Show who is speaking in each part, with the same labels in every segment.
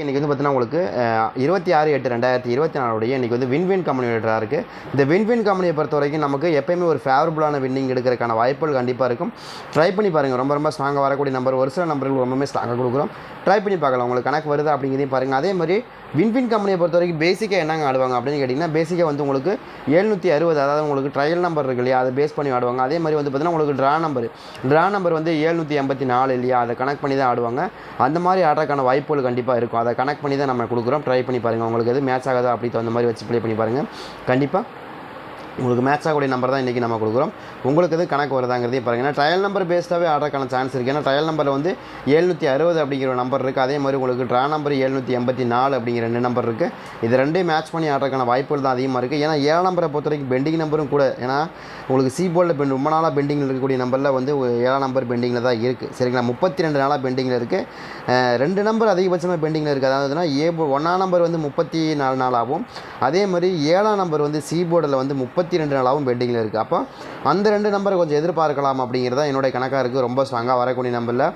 Speaker 1: இன்றைக்கி வந்து பார்த்தீங்கன்னா உங்களுக்கு இருபத்தி ஆறு எட்டு ரெண்டாயிரத்தி இருபத்தி நாலுடைய இன்றைக்கி வந்து வின்வின் கம்பெனியோட இருக்குது இந்த வின்வின் கம்பெனியை பொறுத்த வரைக்கும் நமக்கு எப்பயுமே ஒரு ஃபேவரபுளான வின்னிங் எடுக்கிறதுக்கான வாய்ப்புகள் கண்டிப்பாக இருக்கும். ட்ரை பண்ணி பாருங்கள் ரொம்ப ரொம்ப ஸ்ட்ராங்காக வரக்கூடிய நம்பர் ஒரு சில நம்பர்கள் ரொம்பவே ஸ்ட்ராங்காக கொடுக்குறோம். ட்ரை பண்ணி பார்க்கலாம். உங்களுக்கு கணக்கு வருதா அப்படிங்கிறதையும் பாருங்கள் அதே மாதிரி வின்வின் கம்பெனியை பொறுத்த வரைக்கும் பேசிக்காக என்னங்க ஆடுவாங்க அப்படின்னு கேட்டிங்கன்னா பேசிக்காக வந்து உங்களுக்கு எழுநூற்றி அறுபது அதாவது உங்களுக்கு ட்ரையல் நம்பர் இருக்கு இல்லையா அதை பேஸ் பண்ணி ஆடுவாங்க. அதே மாதிரி வந்து பார்த்தீங்கன்னா உங்களுக்கு ட்ரா நம்பர் ட்ரா நம்பர் வந்து எழுநூற்றி எண்பத்தி நாலு இல்லையா அதை கனெக்ட் பண்ணி தான் ஆடுவாங்க. அந்த மாதிரி ஆடுறதுக்கான வாய்ப்புகள் கண்டிப்பாக இருக்கும். அதை கனெக்ட் பண்ணி தான் நம்ம கொடுக்குறோம். ட்ரை பண்ணி பாருங்கள் உங்களுக்கு எது மேட்ச் ஆகாதோ அப்படி தகுந்த மாதிரி வச்சு ப்ளே பண்ணி பாருங்கள் கண்டிப்பாக உங்களுக்கு மேட்ச் ஆகக்கூடிய நம்பர் தான் இன்றைக்கி நம்ம கொடுக்குறோம். உங்களுக்கு இது கணக்கு வருதாங்கிறதே பாருங்கள் ஏன்னா ட்ரையல் நம்பர் பேஸ்டாகவே ஆடுறதுக்கான சான்ஸ் இருக்குது ஏன்னா ட்ரையல் நம்பரில் வந்து எழுநூற்றி அறுபது அப்படிங்கிற ஒரு நம்பர் இருக்குது அதே மாதிரி உங்களுக்கு ட்ரா நம்பர் எழுநூற்றி எண்பத்தி நாலு அப்படிங்கிற ரெண்டு நம்பர் இருக்குது இது ரெண்டையும் மேட்ச் பண்ணி ஆடுறதுக்கான வாய்ப்புகள் தான் அதிகமாக இருக்குது ஏன்னா ஏழு நம்பரை பொறுத்த வரைக்கும் பெண்டிங் நம்பரும் கூட ஏன்னா உங்களுக்கு சி போர்டில் பெண் ரொம்ப நாளாக பெண்டிங்கில் இருக்கக்கூடிய நம்பரில் வந்து ஒரு ஏழாம் நம்பர் பெண்டிங்கில் தான் இருக்குது சரிங்களா? முப்பத்தி ரெண்டு நாளாக பெண்டிங்கில் இருக்குது ரெண்டு நம்பர் அதிகபட்சமாக பெண்டிங்கில் இருக்குது அதாவதுனா ஏ ஒன்றாம் நம்பர் வந்து முப்பத்தி நாலு நாளாகவும் அதே மாதிரி ஏழாம் நம்பர் வந்து சி போர்டில் வந்து முப்பத்தி ரெண்டு நாளாகவும் பெண்டிங்கில் இருக்குது. அப்போ அந்த ரெண்டு நம்பரை கொஞ்சம் எதிர்பார்க்கலாம் அப்படிங்கிறது தான் என்னுடைய கணக்காக இருக்குது ரொம்ப ஸ்ட்ராங்காக வரக்கூடிய நம்பரில்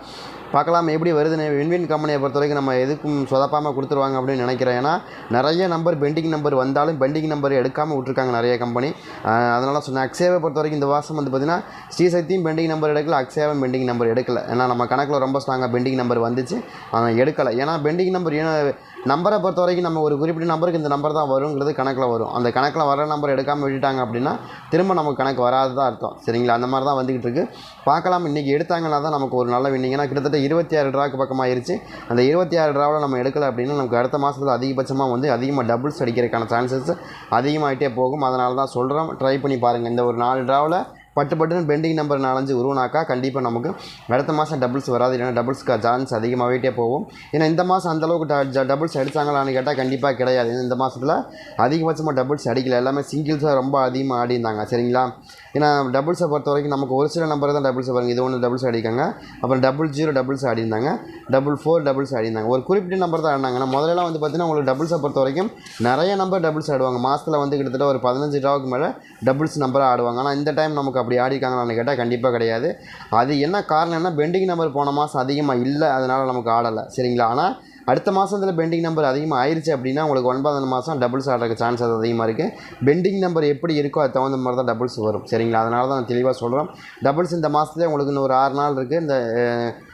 Speaker 1: பார்க்கலாம் எப்படி வருதுன்னு. வின்வின் கம்பெனியை பொறுத்த வரைக்கும் நம்ம எதுக்கும் சொதப்பாமல் கொடுத்துருவாங்க அப்படின்னு நினைக்கிறேன். ஏன்னா நிறைய நம்பர் பெண்டிங் நம்பர் வந்தாலும் பெண்டிங் நம்பர் எடுக்காமல் விட்ருக்காங்க நிறைய கம்பெனி அதனால் சொன்னேன் அக்ஸேவை பொறுத்த வரைக்கும் இந்த வாசம் வந்து பார்த்திங்கன்னா ஸ்ரீசக்தியும் பெண்டிங் நம்பர் எடுக்கல அக்ஸேவும் பெண்டிங் நம்பர் எடுக்கல. ஏன்னா நம்ம கணக்கில் ரொம்ப ஸ்ட்ராங்காக பெண்டிங் நம்பர் வந்துச்சு. ஆனால் எடுக்கலை. ஏன்னா பெண்டிங் நம்பர் ஏன்னா நம்பரை பொறுத்த வரைக்கும் நம்ம ஒரு குறிப்பிட்ட நம்பருக்கு இந்த நம்பர் தான் வருங்கிறது கணக்கில் வரும். அந்த கணக்கில் வர நம்பர் எடுக்காமல் விட்டுட்டாங்க அப்படின்னா திரும்ப நமக்கு கணக்கு வராது தான் அர்த்தம். சரிங்களா? அந்த மாதிரி தான் வந்துக்கிட்டு இருக்குது பார்க்கலாம். இன்றைக்கி எடுத்தாங்கன்னா தான் நமக்கு ஒரு நல்ல வின்னிங் ஏன்னா கிட்டத்தட்ட இருபத்தி ஆறு ட்ராக்கு பக்கமாகிருச்சு அந்த இருபத்தி ஆறு ட்ராவில் நம்ம எடுக்கலை அப்படின்னா நமக்கு அடுத்த மாதத்தில் அதிகபட்சமாக வந்து அதிகமாக டபுள்ஸ் அடிக்கிறதுக்கான சான்சஸ் அதிகமாகிட்டே போகும். அதனால தான் சொல்கிறோம் ட்ரை பண்ணி பாருங்கள் இந்த ஒரு நாலு ட்ராவில் பட்டு பட்டுன்னு பெண்டிங் நம்பர் நாலஞ்சு உருவனாக்கா கண்டிப்பாக நமக்கு அடுத்த மாதம் டபுள்ஸ் வராது. இல்லைன்னா டபுள்ஸ்க்கு சான்ஸ் அதிகமாகிட்டே போகும். ஏன்னா இந்த மாதம் அந்தளவுக்கு டபுள்ஸ் அடித்தாங்களான்னு கேட்டால் கண்டிப்பாக கிடையாது. இந்த மாதத்தில் அதிகபட்சமாக டபுள்ஸ் அடிக்கல. எல்லாமே சிங்கிள்ஸாக ரொம்ப அதிகமாக ஆடிருந்தாங்க சரிங்களா? ஏன்னா டபுள்ஸை பொறுத்த வரைக்கும் நமக்கு ஒரு சில நம்பர் தான் டபுள்ஸ் வருங்க இது ஒன்று டபுள்ஸ் அடிக்காங்க. அப்புறம் டபுள் ஜீரோ டபுள்ஸ் ஆடிருந்தாங்க டபுள் ஃபோர் டபுள்ஸ் ஆடிருந்தாங்க ஒரு குறிப்பிட்ட நம்பர் தான் ஆடினாங்க. ஆனால் முதல்ல வந்து பார்த்தீங்கன்னா உங்களுக்கு டபுள்ஸை பொறுத்த வரைக்கும் நிறைய நம்பர் டபுள்ஸ் ஆடுவாங்க. மாதத்தில் வந்து கிட்டத்தட்ட ஒரு பதினஞ்சு ரூபாவுக்கு மேலே டபுள்ஸ் நம்பராக ஆடுவாங்க. ஆனால் இந்த டைம் நமக்கு அப்படி ஆடிருக்காங்களான்னு கேட்டால் கண்டிப்பாக கிடையாது. அது என்ன காரணம்னா பெண்டிங் நம்பர் போன மாதம் அதிகமாக இல்லை அதனால் நமக்கு ஆடலை. சரிங்களா? ஆனால் அடுத்த மாதத்தில் பெண்டிங் நம்பர் அதிகமாக ஆயிடுச்சு அப்படின்னா உங்களுக்கு ஒன்பதாவது மாதம் டபுள்ஸ் ஆடுறதுக்கு சான்ஸ் அது அதிகமாக இருக்குது பெண்டிங் நம்பர் எப்படி இருக்கோ அது தகுந்த மாதிரி தான் டபுள்ஸ் வரும். சரிங்களா? அதனால தான் நான் தெளிவாக சொல்கிறோம் டபுள்ஸ் இந்த மாதத்துலேயே உங்களுக்கு இன்னும் ஒரு ஆறு நாள் இருக்குது இந்த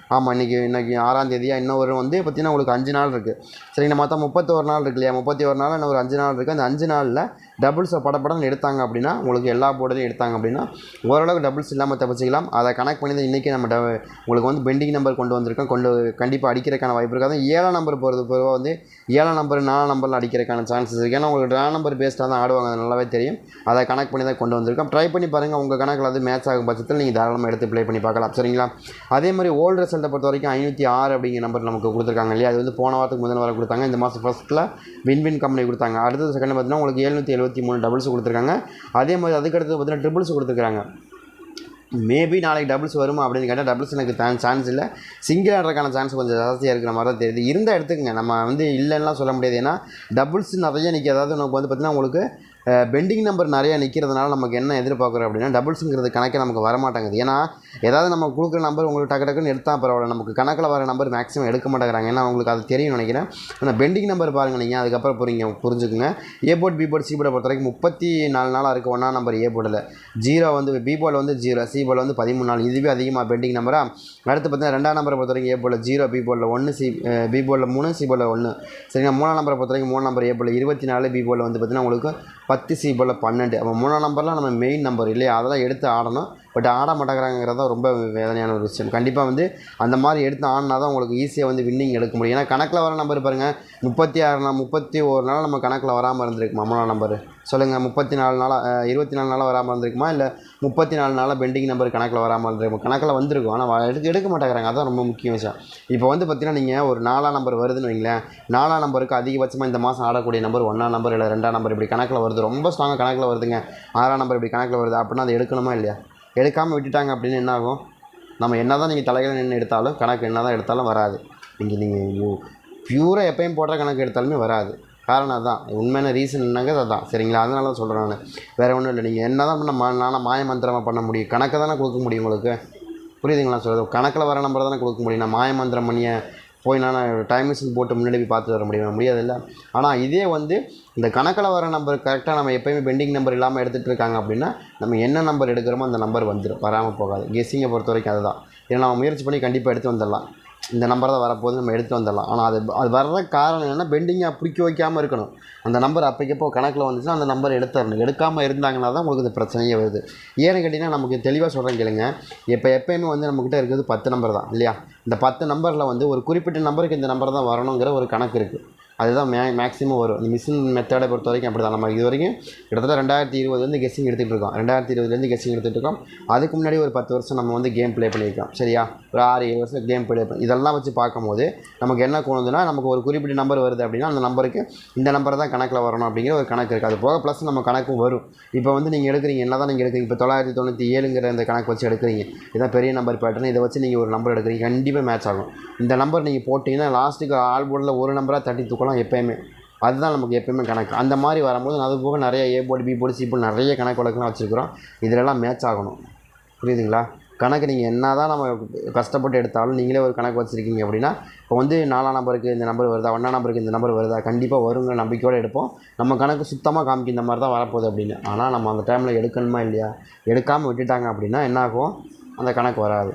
Speaker 1: ஆமாம் இன்றைக்கி இன்றைக்கி ஆறாம் தேதியா இன்னும் ஒரு வந்து பார்த்திங்கன்னா உங்களுக்கு அஞ்சு நாள் இருக்குது சரிங்களா மொத்தம் முப்பத்தோரு நாள் இருக்கு இல்லையா? முப்பத்தி ஒரு நாள் இன்னும் ஒரு அஞ்சு நாள் இருக்குது அந்த அஞ்சு நாளில் டபுள்ஸை படப்படன்னு எடுத்தாங்க அப்படின்னா உங்களுக்கு எல்லா போர்டுலையும் எடுத்தாங்க அப்படின்னா ஓரளவுக்கு டபுள்ஸ் இல்லாமல் தப்பிச்சிக்கலாம். அதை கனெக்ட் பண்ணி தான் இன்றைக்கி நம்ம ட- உங்களுக்கு வந்து பெண்டிங் நம்பர் கொண்டு வந்திருக்கோம். கொண்டு கண்டிப்பாக அடிக்கிறதுக்கான வாய்ப்பு இருக்காது. ஏழாம் நம்பர் போகிறது பொதுவாக வந்து ஏழாம் நம்பர் நாலாம் நம்பரில் அடிக்கிறதுக்கான சான்சஸ் இருக்குது ஏன்னா உங்களுக்கு நாலு நம்பர் பேஸ்டாக தான் ஆடுவாங்க. அது நல்லாவே தெரியும். அதை கனெக்ட் பண்ணி தான் கொண்டு வந்திருக்கோம். ட்ரை பண்ணி பாருங்கள் உங்கள் கணக்கில் அது மேட்ச் ஆகும் பட்சத்தில் நீங்கள் தாராளமாக எடுத்து ப்ளே பண்ணி பார்க்கலாம். சரிங்களா? அதே மாதிரி ஓல்டு ரிசல்ட்டை பொறுத்த வரைக்கும் ஐநூற்றி ஆறு அப்படிங்கிற நம்பர் நமக்கு கொடுத்துருக்காங்க இல்லையா? அது வந்து போன வாரத்துக்கு முதல் வாரம் கொடுத்தாங்க. இந்த மாதம் ஃபஸ்ட்டில் வின்வின் கம்பெனி கொடுத்தாங்க. அடுத்தது செகண்ட் பார்த்தீங்கன்னா உங்களுக்கு எழுநூற்றி எழுபத்தி மூணு டபுள்ஸ் கொடுத்துருக்காங்க. அதே மாதிரி அதுக்கடுத்து பார்த்தீங்கன்னா ட்ரிபிள்ஸ் கொடுத்துருக்காங்க. மேபி நாளைக்கு டபுள்ஸ் வருமா அப்படின்னு கேட்டால் டபுள்ஸ் எனக்கு சான்ஸ் இல்லை. சிங்கிள் ஆடுறதுக்கான சான்ஸ் கொஞ்சம் ஜாஸ்தியாக இருக்கிற மாதிரி தான் தெரியுது. இருந்தால் எடுத்துக்கங்க. நம்ம வந்து இல்லைன்னா சொல்ல முடியாது. ஏன்னா டபுள்ஸ் நிறைய நிற்க அதாவது நமக்கு வந்து பார்த்திங்கன்னா உங்களுக்கு பெண்டிங் நம்பர் நிறையா நிற்கிறதுனால நமக்கு என்ன எதிர்பார்க்குறோம் அப்படின்னா டபுள்ஸுங்கிறது கணக்கே நமக்கு வரமாட்டேங்குது. ஏன்னா ஏதாவது நம்ம கொடுக்குற நம்பர் உங்களுக்கு டக்கு டக்குன்னு எடுத்தால் பரவாயில்ல. நமக்கு கணக்கில் வர நம்பர் மேக்ஸிமம் எடுக்க மாட்டேங்கிறாங்க. ஏன்னா உங்களுக்கு அது தெரியும் நினைக்கிறேன். ஆனால் பெண்டிங் நம்பர் பாருங்கள் நீங்கள் அதுக்கப்புறம் போகிறீங்க புரிஞ்சுக்குங்க. A board B board C போர்டை பொறுத்த வரைக்கும் முப்பத்தி நாலு நாளாக இருக்குது ஒன்றா நம்பர் ஏ போர்டில் ஜீரோ வந்து பி போர்டில் வந்து ஜீரோ சி போர்டில் வந்து பதிமூணு நாள். இதுவே அதிகமாக பெண்டிங் நம்பராக அடுத்து பார்த்தீங்கன்னா ரெண்டாம் நம்பரை பொறுத்த வரைக்கும் ஏ போர்டில் ஜீரோ பி போர்டில் ஒன்று சி பி போர்டில் மூணு சி போர்டில் ஒன்று சரிங்களா? மூணாம் நம்பரை பொறுத்த வரைக்கும் மூணு நம்பர் ஏ போர்டில் இருபத்தி நாலு பி போர்டில் வந்து பார்த்தீங்கன்னா உங்களுக்கு பத்து சி பன்னெண்டு. அப்போ மூணாம் நம்பர்லாம் நம்ம மெயின் நம்பர் இல்லையா? அதெல்லாம் எடுத்து ஆடணும். பட் ஆட மாட்டேங்கிறாங்கிறது தான் ரொம்ப வேதனையான ஒரு விஷயம். கண்டிப்பாக வந்து அந்த மாதிரி எடுத்து ஆடினா தான் உங்களுக்கு ஈஸியாக வந்து வின்னிங் எடுக்க முடியும். ஏன்னா கணக்கில் வர நம்பர் பாருங்கள் முப்பத்தி ஆறு நாள் முப்பத்தி ஒரு நாள் நம்ம கணக்கில் வராமல் இருந்திருக்குமா? மூணாம் நம்பர் சொல்லுங்கள் முப்பத்தி நாலு நாளாக இருபத்தி நாலு நாளாக வராமல் இருந்திருக்குமா? இல்லை முப்பத்தி நாலு நாளாக பெண்டிங் நம்பர் கணக்கில் வராமல் இருந்திருக்கும்? கணக்கில் வந்திருக்கும். ஆனால் எடுக்க எடுக்க மாட்டேங்கிறாங்க. அதான் ரொம்ப முக்கிய விஷயம். இப்போ வந்து பார்த்தீங்கன்னா நீங்கள் ஒரு நாலாம் நம்பர் வருதுன்னு வைங்களேன். நாலாம் நம்பருக்கு அதிகபட்சமாக இந்த மாதம் ஆடக்கூடிய நம்பர் ஒன்றாம் நம்பர் இல்லை ரெண்டாம் நம்பர் இப்படி கணக்கில் வருது. ரொம்ப ஸ்ட்ராங்காக கணக்கில் வருதுங்க. ஆறாம் நம்பர் இப்படி கணக்கில் வருது. அப்படின்னா அதை எடுக்கணுமா இல்லையா? எடுக்காமல் விட்டுட்டாங்க அப்படின்னு என்ன ஆகும் நம்ம என்ன தான் நீங்கள் தலைகளை நின்று எடுத்தாலும் கணக்கு என்ன தான் எடுத்தாலும் வராது. நீங்கள் நீங்கள் பியூராக எப்பயும் போடுற கணக்கு எடுத்தாலுமே வராது. காரணம் அதுதான் உண்மையான ரீசன் என்னங்க அதுதான் சரிங்களா? அதனால தான் சொல்கிறேன் நான். வேறு ஒன்றும் இல்லை. நீங்கள் என்ன தான் பண்ண நானும் மாய மந்திரமாக பண்ண முடியும்? கணக்கை தானே கொடுக்க முடியும் உங்களுக்கு? புரியுதுங்களா சொல்கிறது கணக்கில் வர நம்பர் தானே கொடுக்க முடியும். நான் மாய மந்திரம் பண்ணிய போய் நான் டைம் மிஷின் போட்டு முன்னாடி போய் பார்த்து வர முடியுமா? முடியாதுல்ல. ஆனால் இதே வந்து இந்த கணக்கில் வர நம்பர் கரெக்டாக நம்ம எப்போயுமே பெண்டிங் நம்பர் இல்லாமல் எடுத்துகிட்டு இருக்காங்க அப்படின்னா நம்ம என்ன நம்பர் எடுக்கிறோமோ அந்த நம்பர் வந்துடும் வராமல் போகாது. கெஸ்ஸிங்கை பொறுத்த வரைக்கும் அதுதான். ஏன்னா நம்ம முயற்சி பண்ணி கண்டிப்பாக எடுத்து வந்துடலாம். இந்த நம்பர் தான் வரப்போகுது நம்ம எடுத்து வந்துடலாம். ஆனால் அது அது வர்ற காரணம் என்னென்னா பெண்டிங்காக பிடிக்க வைக்காமல் இருக்கணும். அந்த நம்பர் அப்போக்கப்போ கணக்கில் வந்துச்சுன்னா அந்த நம்பர் எடுத்துடணும். எடுக்காமல் இருந்தாங்கன்னா தான் உங்களுக்கு இந்த பிரச்சனையே வருது. ஏன்னு கேட்டிங்கன்னா நமக்கு தெளிவாக சொல்கிறேன் கேளுங்க. இப்போ எப்போயுமே வந்து நம்மக்கிட்ட இருக்கிறது பத்து நம்பர் தான் இல்லையா? இந்த பத்து நம்பரில் வந்து ஒரு குறிப்பிட்ட நம்பருக்கு இந்த நம்பர் தான் வரணுங்கிற ஒரு கணக்கு இருக்குது அதுதான் மே மேக்ஸிமம் வரும். இந்த மிஷின் மெத்தடை பொறுத்த வரைக்கும் அப்படி தான் நம்ம இது வரைக்கும் கிட்டத்தட்ட ரெண்டாயிரத்தி இருபதுலேருந்து கெஸ்ஸிங் எடுத்துகிட்டு இருக்கோம். ரெண்டாயிரத்தி இருபதுலேருந்து கெஸ்ஸிங் எடுத்துகிட்டு இருக்கோம். அதுக்கு முன்னாடி ஒரு பத்து வருஷம் நம்ம வந்து கேம் ப்ளே பண்ணியிருக்கோம். சரியா? ஒரு ஆறு ஏழு வருஷம் கேம் ப்ளே பண்ணி இதெல்லாம் வச்சு பார்க்கும்போது நமக்கு என்ன தோணுதுன்னா நமக்கு ஒரு குறிப்பிட்ட நம்பர் வருது அப்படின்னா அந்த நம்பருக்கு இந்த நம்பர் தான் கணக்கில் வரணும் அப்படிங்கிற ஒரு கணக்கு இருக்குது அது போக ப்ளஸ் நம்ம கணக்கும் வரும். இப்போ வந்து நீங்கள் எடுக்கிறீங்க என்ன தான் நீங்கள் எடுக்கிறீங்க. இப்போ தொள்ளாயிரத்தி தொண்ணூற்றி ஏழுங்கிற இந்த கணக்கு வச்சு எடுக்கிறீங்க. இதான் பெரிய நம்பர் பேட்டர்ன் இதை வச்சு நீங்கள் ஒரு நம்பர் எடுக்கிறீங்க. கண்டிப்பாக மேட்ச் ஆகும். இந்த நம்பர் நீங்கள் போட்டிங்கன்னா லாஸ்ட்டுக்கு ஆல் போர்டில் ஒரு நம்பராக தட்டி தூக்கலாம் எப்போயுமே. அதுதான் நமக்கு எப்பயுமே கணக்கு. அந்த மாதிரி வரும்போது அது போக நிறைய A board B board C board நிறைய கணக்கு வழக்கெல்லாம் வச்சுருக்குறோம். இதிலெல்லாம் மேட்ச் ஆகணும். புரியுதுங்களா? கணக்கு நீங்கள் என்ன தான் நம்ம கஷ்டப்பட்டு எடுத்தாலும் நீங்களே ஒரு கணக்கு வச்சுருக்கீங்க அப்படின்னா இப்போ வந்து நாலாம் நம்பருக்கு இந்த நம்பர் வருதா ஒன்றாம் நம்பருக்கு இந்த நம்பர் வருதா கண்டிப்பாக வருங்கிற நம்பிக்கையோடு எடுப்போம். நம்ம கணக்கு சுத்தமாக காமிக்க இந்த மாதிரி தான் வரப்போகுது அப்படின்னு. ஆனால் நம்ம அந்த டைமில் எடுக்கணுமா இல்லையா? எடுக்காமல் விட்டுட்டாங்க அப்படின்னா என்ன ஆகும் அந்த கணக்கு வராது.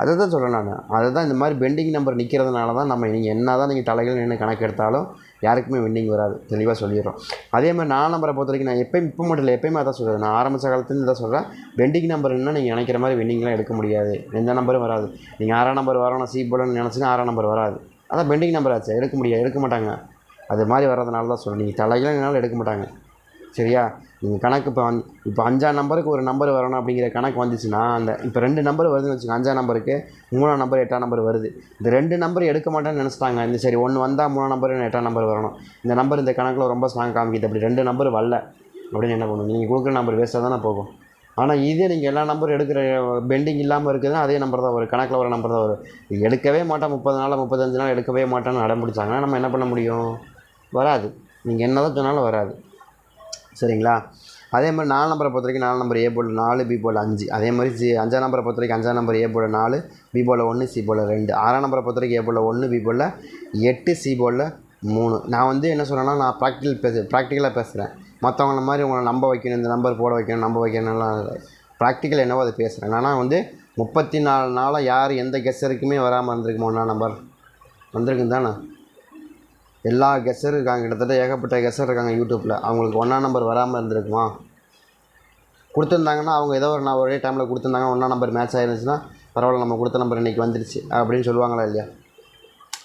Speaker 1: அதை தான் சொல்கிறேன் நான். அதை தான் இந்த மாதிரி பெண்டிங் நம்பர் நிற்கிறதுனால தான் நம்ம நீங்கள் என்ன தான் நீங்கள் தலைகள் நின்று கணக்கு எடுத்தாலும் யாருக்குமே வின்னிங் வராது. தெளிவாக சொல்லிடுறோம். அதே மாதிரி நாலு நம்பரை பொறுத்த வரைக்கும் நான் எப்பயும் இப்போ மட்டும் இல்லை எப்பயுமே அதான் சொல்கிறேன் நான் ஆரம்பித்த காலத்துலேருந்து தான் சொல்கிறேன் பெண்டிங் நம்பர் என்ன நீங்கள் நினைக்கிற மாதிரி வின்னிங்லாம் எடுக்க முடியாது. எந்த நம்பரும் வராது. நீங்கள் ஆறாம் நம்பர் வரணும் சி போலன்னு நினச்சிங்கன்னா ஆறாம் நம்பர் வராது. அதான் பெண்டிங் நம்பர் ஆச்சு. எடுக்க முடியாது. எடுக்க மாட்டாங்க. அது மாதிரி வர்றதுனால தான் சொல்கிறேன் நீங்கள் தலைகளாக எடுக்க மாட்டாங்க. சரியா? நீங்கள் கணக்கு இப்போ வந்து இப்போ அஞ்சாம் நம்பருக்கு ஒரு நம்பர் வரணும் அப்படிங்கிற கணக்கு வந்துச்சுன்னா அந்த இப்போ ரெண்டு நம்பர் வருதுன்னு வச்சுக்கோங்க அஞ்சாம் நம்பருக்கு மூணாம் நம்பர் எட்டாம் நம்பர் வருது. இந்த ரெண்டு நம்பர் எடுக்க மாட்டேன்னு நினச்சிட்டாங்க. இந்த சரி ஒன்று வந்தால் மூணாம் நம்பர் எட்டாம் நம்பர் வரணும். இந்த நம்பர் இந்த கணக்கில் ரொம்ப ஸ்ட்ராங் காமிக்குது. அப்படி ரெண்டு நம்பர் வரல. அப்படின்னு என்ன பண்ணுவோம் நீங்கள் கொடுக்குற நம்பர் வேஸ்ட்டாக தானே போகும். ஆனால் இதே நீங்கள் எல்லா நம்பரும் எடுக்கிற பெண்டிங் இல்லாமல் இருக்குதுன்னா அதே நம்பர் தான் வரும். கணக்கில் வர நம்பர் தான் வரும். எடுக்கவே மாட்டேன் முப்பது நாள் முப்பத்தஞ்சு நாள் எடுக்கவே மாட்டேன்னு அடம் பிடிச்சாங்கன்னா நம்ம என்ன பண்ண முடியும்? வராது. நீங்கள் என்ன தான் சொன்னாலும் வராது. சரிங்களா? அதே மாதிரி நாலு நம்பரை பொறுத்த வரைக்கும் நாலு நம்பர் ஏ போல் நாலு பி போல் அஞ்சு. அதே மாதிரி சி அஞ்சாம் நம்பரை பொறுத்த வரைக்கும் அஞ்சாம் நம்பர் ஏ போல் நாலு பி போல் ஒன்று சி போல் ரெண்டு. ஆறாம் நம்பரை பொறுத்த வரைக்கும் ஏ போல் ஒன்று பி போல் எட்டு சி போல் மூணு. நான் வந்து என்ன சொல்கிறேன்னா நான் ப்ராக்டிக்கல் பேசு ப்ராக்டிக்கலாக பேசுகிறேன் மற்றவங்கள மாதிரி உங்களை நம்ப வைக்கணும் இந்த நம்பர் போட வைக்கணும் நம்ப வைக்கணும்லாம் ப்ராக்டிக்கல் என்னவோ அதை பேசுகிறேன் ஆனால் வந்து முப்பத்தி நாலு நாளாக யார் எந்த கெஸ்ஸருக்குமே வராமல் இருந்திருக்குமா? ஒன்றா நம்பர் வந்திருக்குன்னு தானே எல்லா கெஸ்ஸரும் இருக்காங்க. கிட்டத்தட்ட ஏகப்பட்ட கெஸ்டர் இருக்காங்க யூடியூப்பில் அவங்களுக்கு ஒன்றா நம்பர் வராமல் இருந்திருக்குமா? கொடுத்துருந்தாங்கன்னா அவங்க ஏதோ ஒரு நான் ஒரே டைமில் கொடுத்துருந்தாங்க ஒன்றா நம்பர் மேட்ச் ஆயிருந்துச்சுன்னா பரவாயில்ல நம்ம கொடுத்த நம்பர் இன்றைக்கி வந்துருச்சு அப்படின்னு சொல்லுவாங்களா இல்லையா?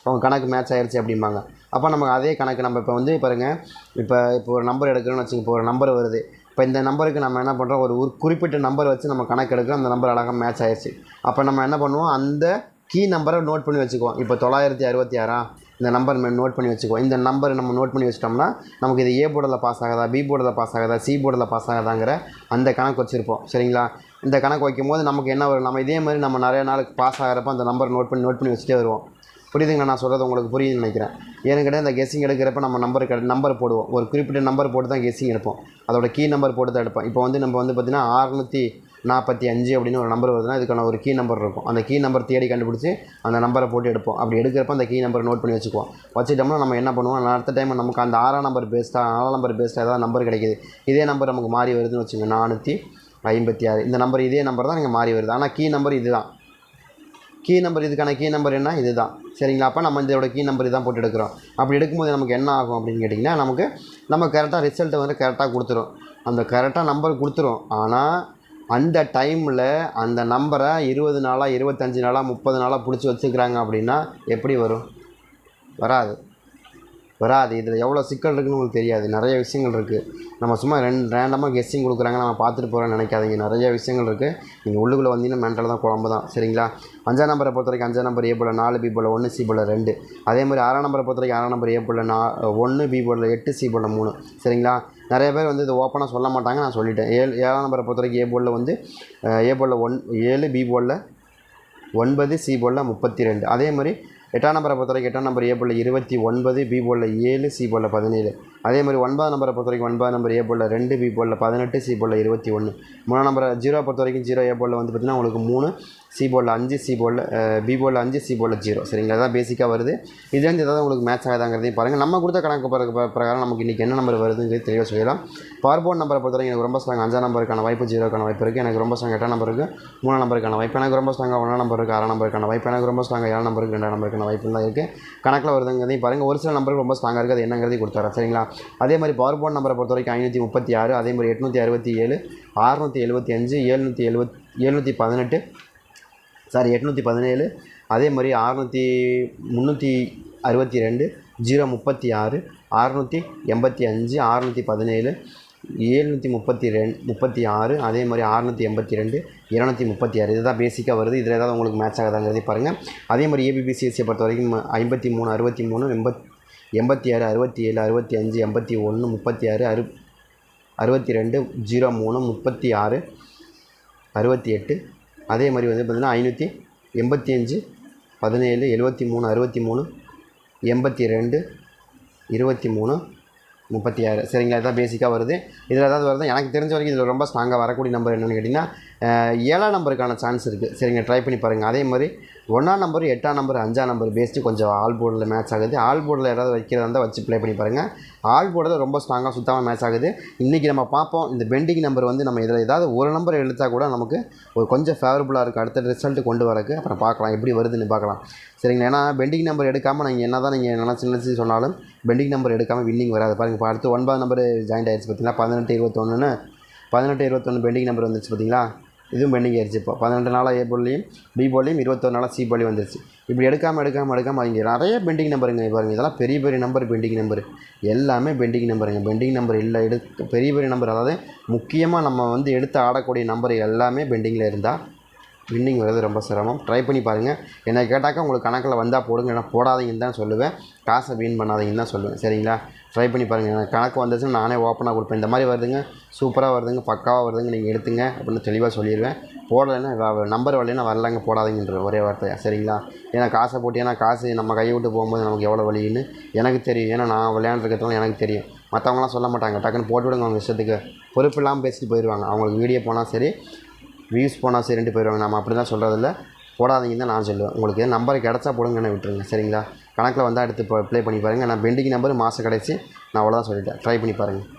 Speaker 1: அவங்க கணக்கு மேட்ச் ஆயிடுச்சு அப்படிம்பாங்க. அப்போ நமக்கு அதே கணக்கு நம்ம இப்போ வந்து பாருங்கள் இப்போ இப்போ ஒரு நம்பர் எடுக்கிறோன்னு வச்சுங்க இப்போ ஒரு நம்பர் வருது. இப்போ இந்த நம்பருக்கு நம்ம என்ன பண்ணுறோம் ஒரு ஒரு குறிப்பிட்ட நம்பர் வச்சு நம்ம கணக்கு எடுக்கிறோம் அந்த நம்பர் அழகாக மேட்ச் ஆயிடுச்சு அப்போ நம்ம என்ன பண்ணுவோம்? அந்த கீ நம்பரை நோட் பண்ணி வச்சுக்குவோம். இப்போ தொள்ளாயிரத்தி அறுபத்தி ஆறா? இந்த நம்பர் நோட் பண்ணி வச்சுக்குவோம். இந்த நம்பர் நம்ம நோட் பண்ணி வச்சிட்டோம்னா நமக்கு இது ஏ போர்டில் பாஸ் ஆகுதா பி போர்டில் பாஸ் ஆகுதா சி போர்டில் பாஸ் ஆகுதாங்கிற அந்த கணக்கு வச்சுருப்போம். சரிங்களா? இந்த கணக்கு வைக்கும்போது நமக்கு என்ன வரும்? நம்ம இதே மாதிரி நம்ம நிறைய நாளுக்கு பாஸ் ஆகிறப்ப அந்த நம்பர் நோட் பண்ணி நோட் பண்ணி வச்சுட்டே வருவோம். புரியுதுங்களா? நான் சொல்கிறது உங்களுக்கு புரியுதுன்னு நினைக்கிறேன். ஏன்னு இந்த கெஸ்ஸிங் எடுக்கிறப்ப நம்ம நம்பர் க நம்பர் போடுவோம். ஒரு குறிப்பிட்ட நம்பர் போட்டு தான் கெஸ்ஸிங் எடுப்போம். அதோட கீ நம்பர் போட்டு தான் எடுப்போம். இப்போ வந்து நம்ம வந்து பார்த்திங்கன்னா அறுநூற்றி நாற்பத்தி அஞ்சு அப்படின்னு ஒரு நம்பர் வருதுன்னா இதுக்கான ஒரு கீ நம்பர் இருக்கும். அந்த கீ நம்பர் தேடி கண்டுபிடிச்சி அந்த நம்பரை போட்டு எடுப்போம். அப்படி எடுக்கிறப்ப அந்த கீ நம்பரை நோட் பண்ணி வச்சுக்குவோம். வச்சுட்டோம்னா நம்ம என்ன பண்ணுவோம்? அடுத்த டைம் நமக்கு அந்த ஆறாம் நம்பர் பேஸ்ட்டாக நாலாம் நம்பர் பேஸ்ட்டாக ஏதாவது நம்பர் கிடைக்குது. இதே நம்பர் நமக்கு மாறி வருதுன்னு வச்சுக்கோங்க. நானூற்றி ஐம்பத்தி ஆறு. இந்த நம்பர் இதே நம்பர் தான் நீங்கள் மாறி வருது. ஆனால் கீ நம்பர் இது தான் கீ நம்பர் இதுக்கான கீ நம்பர் என்ன? இது தான் சரிங்களா? அப்போ நம்ம இதோட கீ நம்பர் இதான் போட்டு எடுக்கிறோம். அப்படி எடுக்கும்போது நமக்கு என்ன ஆகும் அப்படின்னு கேட்டிங்கன்னா நமக்கு நம்ம கரெக்டாக ரிசல்ட்டை வந்து கரெக்டாக கொடுத்துரும். அந்த கரெக்டாக நம்பர் கொடுத்துரும். ஆனால் அந்த டைமில் அந்த நம்பரை இருபது நாளாக இருபத்தஞ்சி நாளாக முப்பது நாளாக பிடிச்சி வச்சுக்கிறாங்க அப்படின்னா எப்படி வரும்? வராது. வராது. இதில் எவ்வளோ சிக்கல் இருக்குன்னு உங்களுக்கு தெரியாது. நிறைய விஷயங்கள் இருக்குது நம்ம சும்மா ரெண்டு ரேண்டமாக கெஸ்டிங் கொடுக்குறாங்க. நம்ம பார்த்துட்டு போகிறோம்னு நினைக்காதீங்க. நிறைய விஷயங்கள் இருக்குது நீங்கள் உள்ளுக்குள்ளே வந்தீங்கன்னா மென்டல் தான் குழம்பு தான். சரிங்களா? அஞ்சாம் நம்பரை பொறுத்த வரைக்கும் அஞ்சாம் நம்பர் ஏ போல் நாலு பி போல் ஒன்று சி போல் ரெண்டு. அதே மாதிரி ஆறாம் நம்பரை பொறுத்த வரைக்கும் ஆறாம் நம்பர் ஏ போல் நா ஒன்று பி போல் எட்டு சி போல் மூணு. சரிங்களா? நிறைய பேர் வந்து இது ஓப்பனாக சொல்ல மாட்டாங்க. நான் சொல்லிட்டேன். ஏழு ஏழாம் நம்பரை பொறுத்த வரைக்கும் ஏ போலில் வந்து ஏ போலில் ஒன் ஏழு பி போலில் ஒன்பது சி போலில் முப்பத்தி ரெண்டு அதே மாதிரி எட்டாம் நம்பரை பொறுத்த வரைக்கும் எட்டாம் நம்பர் ஏ போலில் இருபத்தி ஒன்பது பி போலில் ஏழு சி போலில் பதினேழு. அதே மாதிரி ஒன்பதாம் நம்பரை பொறுத்த வரைக்கும் ஒன்பதாம் நம்பர் ஏ போலில் ரெண்டு பி போலில் பதினெட்டு சி போலில் இருபத்தி ஒன்று மூணாம் நம்பரை ஜீரோ பொறுத்த வரைக்கும் ஜீரோ ஏ போலில் வந்து பார்த்திங்கன்னா உங்களுக்கு மூணு சி போலில் அஞ்சு சி போலில் பி போலில் அஞ்சு சி போலில் ஜீரோ சரிங்களா? அதான் பேசிக்காக வருது. இதுலேருந்து ஏதாவது உங்களுக்கு மேட்ச் ஆகுதாங்கிறதையும் பாருங்கள் நம்ம கொடுத்த கணக்கு பிற- பிரகாரம் நமக்கு இன்றைக்கி என்ன நம்பர் வருதுங்கிறது தெளிவாக சொல்லிடலாம். பார்போன் நம்பரை பொறுத்த வரைக்கும் எனக்கு ரொம்ப ஸ்ட்ராங் அஞ்சாம் நம்பருக்கான வாய்ப்பு ஜீரோக்கான வாய்ப்பு இருக்குது எனக்கு ரொம்ப ஸ்ட்ராங் எட்டாம் நம்பருக்கு மூணாம் நம்பருக்கான வாய்ப்பு. எனக்கு ரொம்ப ஸ்ட்ராங்காக ஒன்றாம் நம்பருக்கு ஆறாம் நம்பருக்கான வாய்ப்பு. எனக்கு ரொம்ப ஸ்ட்ராங்காக ஏழாம் நம்பருக்கு ரெண்டாம் நம்பருக்கான வாய்ப்பு தான் இருக்குது கணக்கில் வருதுங்கிறதையும் பாருங்கள் ஒரு சில நம்பருக்கு ரொம்ப ஸ்ட்ராங்காக இருக்குது அது என்னங்கிறதையும் கொடுத்துறேன். சரிங்களா? அதே மாதிரி பவர் போர்ட் நம்பரை பொறுத்த வரைக்கும் ஐநூற்றி முப்பத்தி ஆறு அதே மாதிரி எட்நூற்றி அறுபத்தி ஏழு அறுநூற்றி எழுபத்தி அஞ்சு எழுநூற்றி எழுபத் எழுநூற்றி பதினெட்டு சாரி எட்நூற்றி பதினேழு அதே மாதிரி அறநூற்றி முந்நூற்றி அறுபத்தி ரெண்டு ஜீரோ முப்பத்தி ஆறு அறநூற்றி எண்பத்தி அஞ்சு அறநூற்றி பதினேழு ஏழ்நூற்றி முப்பத்தி ரெண்டு முப்பத்தி ஆறு அதே மாதிரி அறநூற்றி எண்பத்தி ரெண்டு இரநூத்தி முப்பத்தி ஆறு. இதுதான் பேசிக்காக வருது. இதில் ஏதாவது உங்களுக்கு மேட்ச் ஆகுதாங்கிறதை பாருங்கள் அதே மாதிரி ஏபிபிசிஎஸ்சியை பொறுத்த வரைக்கும் ஐம்பத்தி மூணு அறுபத்தி மூணு எண்பத் எண்பத்தி ஆறு அறுபத்தி ஏழு அறுபத்தி அஞ்சு எண்பத்தி ஒன்று முப்பத்தி ஆறு அறு அறுபத்தி ரெண்டு ஜீரோ மூணு முப்பத்தி ஆறு அறுபத்தி எட்டு. அதே மாதிரி வந்து பார்த்திங்கன்னா ஐநூற்றி எண்பத்தி அஞ்சு பதினேழு எழுபத்தி மூணு அறுபத்தி மூணு எண்பத்தி ரெண்டு இருபத்தி மூணு முப்பத்தி ஆறு. சரிங்களா இதுதான் பேசிக்காக வருது. இதில் ஏதாவது வருது எனக்கு தெரிஞ்ச வரைக்கும் இதில் ரொம்ப ஸ்ட்ராங்காக வரக்கூடிய நம்பர் என்னென்னு கேட்டிங்கன்னா ஏழாம் நம்பருக்கான சான்ஸ் இருக்குது சரிங்க ட்ரை பண்ணி பாருங்கள் அதே மாதிரி ஒன்றாம் நம்பர் எட்டாம் நம்பர் அஞ்சாம் நம்பர் பேஸ்ட்டு கொஞ்சம் ஆல் போர்டில் மேட்ச் ஆகுது. ஆல் போர்டில் யாராவது வைக்கிறதா இருந்தால் வச்சு ப்ளே பண்ணி பாருங்கள் ஆல் போர்டில் ரொம்ப ஸ்ட்ராங்காக சுத்தமாக மேட்ச் ஆகுது. இன்றைக்கி நம்ம பார்ப்போம். இந்த பெண்டிங் நம்பர் வந்து நம்ம இதில் ஏதாவது ஒரு நம்பர் எடுத்தால் கூட நமக்கு ஒரு கொஞ்சம் ஃபேவரபுளாக இருக்குது அடுத்த ரிசல்ட்டு கொண்டு வரக்கு. அப்புறம் பார்க்கலாம். எப்படி வருதுன்னு பார்க்கலாம். சரிங்களா? ஏன்னா பெண்டிங் நம்பர் எடுக்காமல் நீங்கள் என்ன தான் நீங்கள் நினச்சி நினச்சி சொன்னாலும் பெண்டிங் நம்பர் எடுக்காமல் வின்னிங் வராது. பாருங்கள் இப்போ அடுத்து ஒன்பது நம்பர் ஜாயின்ட் ஆயிடுச்சு பார்த்தீங்களா? பதினெட்டு இருபத்தொன்னுன்னு. பதினெட்டு இருபத்தொன்று பெண்டிங் நம்பர் வந்துச்சு பார்த்தீங்களா? இதுவும் பெண்டிங் ஆயிடுச்சு இப்போ பதினெட்டு நாளாக ஏ போலியும் பி போலியும் இருபத்தொரு நாளாக சி போலையும் வந்துருச்சு. இப்படி எடுக்காமல் எடுக்காமல் எடுக்காமல் இங்கே நிறைய பெண்டிங் நம்பருங்க பாருங்கள் இதெல்லாம் பெரிய பெரிய நம்பர் பெண்டிங் நம்பர் எல்லாமே பெண்டிங் நம்பருங்க பெண்டிங் நம்பர் இல்லை எடுக்க பெரிய பெரிய நம்பர் அதாவது முக்கியமாக நம்ம வந்து எடுத்து ஆடக்கூடிய நம்பர் எல்லாமே பெண்டிங்கில் இருந்தால் வின்னிங் வர்றது ரொம்ப சிரமம். ட்ரை பண்ணி பாருங்கள் என்னை கேட்டாக்கா உங்களுக்கு கணக்கில் வந்தால் போடுங்க. ஏன்னா போடாதீங்கன்னு தான் சொல்லுவேன். காசை வீண் பண்ணாதீங்கன்னு தான் சொல்லுவேன். சரிங்களா? ட்ரை பண்ணி பாருங்கள் எனக்கு கணக்கு வந்துச்சுன்னா நானே ஓப்பனாக கொடுப்பேன். இந்த மாதிரி வருதுங்க. சூப்பராக வருதுங்க. பக்காவாக வருதுங்க. நீங்கள் எடுத்துங்க. அப்படின்னு தெளிவாக சொல்லிடுவேன். போடலைன்னா நம்பர் வரலைன்னா வரலங்க. போடாதீங்கன்ற ஒரே வார்த்தையா சரிங்களா? ஏன்னா காசை போட்டு ஏன்னா காசு நம்ம கையை விட்டு போகும்போது நமக்கு எவ்வளோ வலின்னு எனக்கு தெரியும். ஏன்னா நான் விளையாண்டுருக்கிறதுனால எனக்கு தெரியும். மற்றவங்களாம் சொல்ல மாட்டாங்க. டக்குன்னு போட்டு விடுங்க அவங்க இஷ்டத்துக்கு. பொறுப்பு இல்லாமல் பேசிட்டு போயிடுவாங்க அவங்களுக்கு வீடியோ போனால் சரி வியூஸ் போனால் சரின்ட்டு போயிடுவாங்க நம்ம அப்படி தான் சொல்கிறதில்ல போடாதீங்கன்னு தான் நான் சொல்லுவேன். உங்களுக்கு நம்பர் கிடச்சா போடுங்கன்னு விட்டுருங்க. சரிங்களா? கணக்கில் வந்தால் எடுத்து ப்ளே பண்ணி பாருங்கள் நான் பெண்டிங் நம்பர் மாத கடைசி நான் அவ்வளோதான் சொல்லிட்டேன். ட்ரை பண்ணி பாருங்கள்